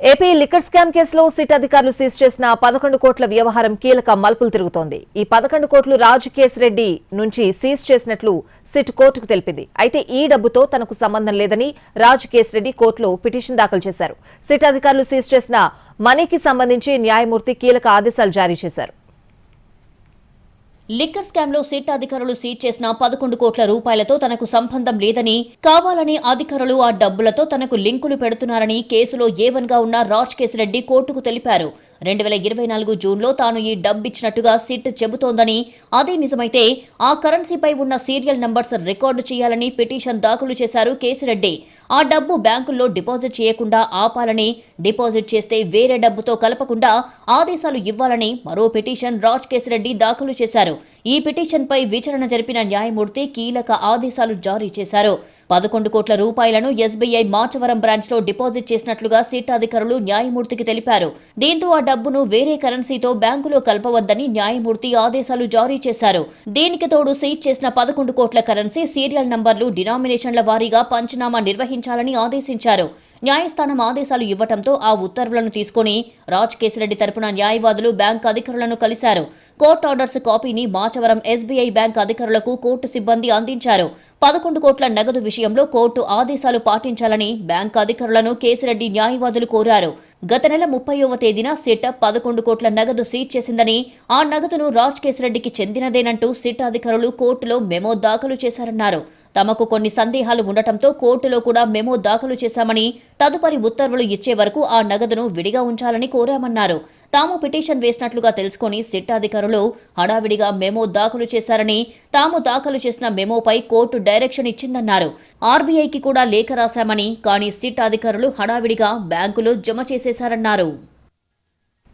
AP liquor scam కేసులో SIT అధికారులు seize చేసిన పదకొండు కోట్ల వ్యవహారం కీలక మలుపులు తిరుగుతోంది. ఈ పదకొండు కోట్లు రాజు రెడ్డి నుంచి సీజ్ చేసినట్లు సిట్ కోర్టుకు తెలిపింది. అయితే ఈ డబ్బుతో తనకు సంబంధం లేదని రాజు రెడ్డి కోర్టులో పిటిషన్ దాఖలు చేశారు. సిట్ అధికారులు సీజ్ చేసిన మనీకి సంబంధించి న్యాయమూర్తి కీలక ఆదేశాలు జారీ చేశారు. లిక్కర్ స్కామ్లో సిట్ అధికారులు సీజ్ చేసిన పదకొండు కోట్ల రూపాయలతో తనకు సంబంధం లేదని కావాలని అధికారులు ఆ డబ్బులతో తనకు లింకులు పెడుతున్నారని కేసులో ఏవన్గా ఉన్న రాజ్ కేశిరెడ్డి కోర్టుకు తెలిపారు. రెండు వేల ఇరవై నాలుగు జూన్లో తాను ఈ డబ్బిచ్చినట్టుగా సిట్ చెబుతోందని అదే నిజమైతే ఆ కరెన్సీపై ఉన్న సీరియల్ నంబర్స్ రికార్డు చేయాలని పిటిషన్ దాఖలు చేశారు కేసిరెడ్డి. ఆ డబ్బు బ్యాంకుల్లో డిపాజిట్ చేయకుండా ఆపాలని డిపాజిట్ చేస్తే వేరే డబ్బుతో కలపకుండా ఆదేశాలు ఇవ్వాలని మరో పిటిషన్ రాజ్ కేసిరెడ్డి దాఖలు చేశారు. ఈ పిటిషన్పై విచారణ జరిపిన న్యాయమూర్తి కీలక ఆదేశాలు జారీ చేశారు. పదకొండు కోట్ల రూపాయలను ఎస్బీఐ మాచవరం బ్రాంచ్లో డిపాజిట్ చేసినట్లుగా సిట్ అధికారులు న్యాయమూర్తికి తెలిపారు. దీంతో ఆ డబ్బును వేరే కరెన్సీతో బ్యాంకులో కలపవద్దని న్యాయమూర్తి ఆదేశాలు జారీ చేశారు. దీనికి తోడు సీజ్ చేసిన పదకొండు కోట్ల కరెన్సీ సీరియల్ నంబర్లు డినామినేషన్ల వారీగా పంచనామా నిర్వహించాలని ఆదేశించారు. న్యాయస్థానం ఆదేశాలు ఇవ్వటంతో ఆ ఉత్తర్వులను తీసుకుని రాజ్ కేసిరెడ్డి తరపున న్యాయవాదులు బ్యాంక్ అధికారులను కలిశారు. కోర్టు ఆర్డర్స్ కాపీని మాచవరం ఎస్బీఐ బ్యాంక్ అధికారులకు కోర్టు సిబ్బంది అందించారు. పదకొండు కోట్ల నగదు విషయంలో కోర్టు ఆదేశాలు పాటించాలని బ్యాంక్ అధికారులను కేసిరెడ్డి న్యాయవాదులు కోరారు. గత నెల ముప్పైవ తేదీన సిట్ పదకొండు కోట్ల నగదు సీజ్ చేసిందని ఆ నగదును రాజ్ కేసిరెడ్డికి చెందినదేనంటూ సిట్ అధికారులు కోర్టులో మెమో దాఖలు చేశారన్నారు. తమకు కొన్ని సందేహాలు ఉండటంతో కోర్టులో కూడా మెమో దాఖలు చేశామని తదుపరి ఉత్తర్వులు ఇచ్చే వరకు ఆ నగదును విడిగా ఉంచాలని కోరామన్నారు. తాము పిటిషన్ వేసినట్లుగా తెలుసుకుని సిట్ అధికారులు హడావిడిగా మెమో దాఖలు చేశారని తాము దాఖలు చేసిన మెమోపై కోర్టు డైరెక్షన్ ఇచ్చిందన్నారు. ఆర్బీఐకి కూడా లేఖ రాశామని కానీ సిట్ అధికారులు హడావిడిగా బ్యాంకులో జమ చేసేశారన్నారు.